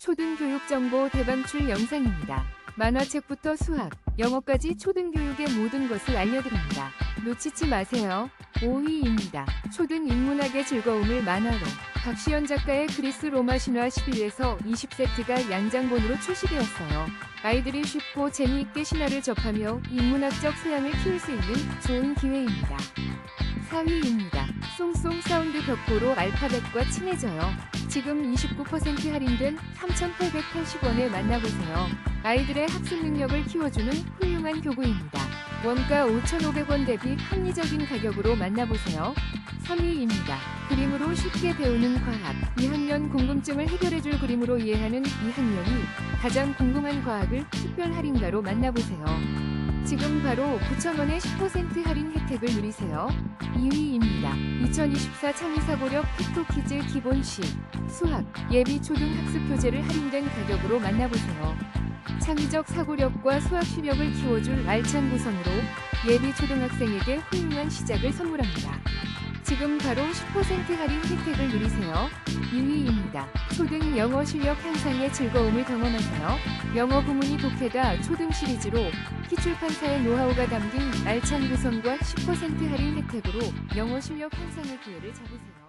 초등교육 정보 대방출 영상입니다. 만화책부터 수학, 영어까지 초등교육의 모든 것을 알려드립니다. 놓치지 마세요. 5위입니다. 초등 인문학의 즐거움을 만화로 박시연 작가의 그리스 로마 신화 11에서 20세트가 양장본으로 출시되었어요. 아이들이 쉽고 재미있게 신화를 접하며 인문학적 소양을 키울 수 있는 좋은 기회입니다. 4위입니다. 송송 사운드 벽보로 알파벳과 친해져요. 지금 29% 할인된 3,880원에 만나보세요. 아이들의 학습 능력을 키워주는 훌륭한 교구입니다. 원가 5,500원 대비 합리적인 가격으로 만나보세요. 3위입니다. 그림으로 쉽게 배우는 과학. 2학년 궁금증을 해결해줄 그림으로 이해하는 2학년이 가장 궁금한 과학을 특별 할인가로 만나보세요. 지금 바로 9,000원의 10% 할인 혜택을 누리세요. 2위입니다. 2024 창의사고력 팩토키즈 기본시 수학 예비 초등학습 교재를 할인된 가격으로 만나보세요. 창의적 사고력과 수학 실력을 키워줄 알찬 구성으로 예비 초등학생에게 훌륭한 시작을 선물합니다. 지금 바로 10% 할인 혜택을 누리세요. 2위입니다. 초등 영어 실력 향상의 즐거움을 경험하세요. 영어 구문이 독해다 초등 시리즈로 키출판사의 노하우가 담긴 알찬 구성과 10% 할인 혜택으로 영어 실력 향상의 기회를 잡으세요.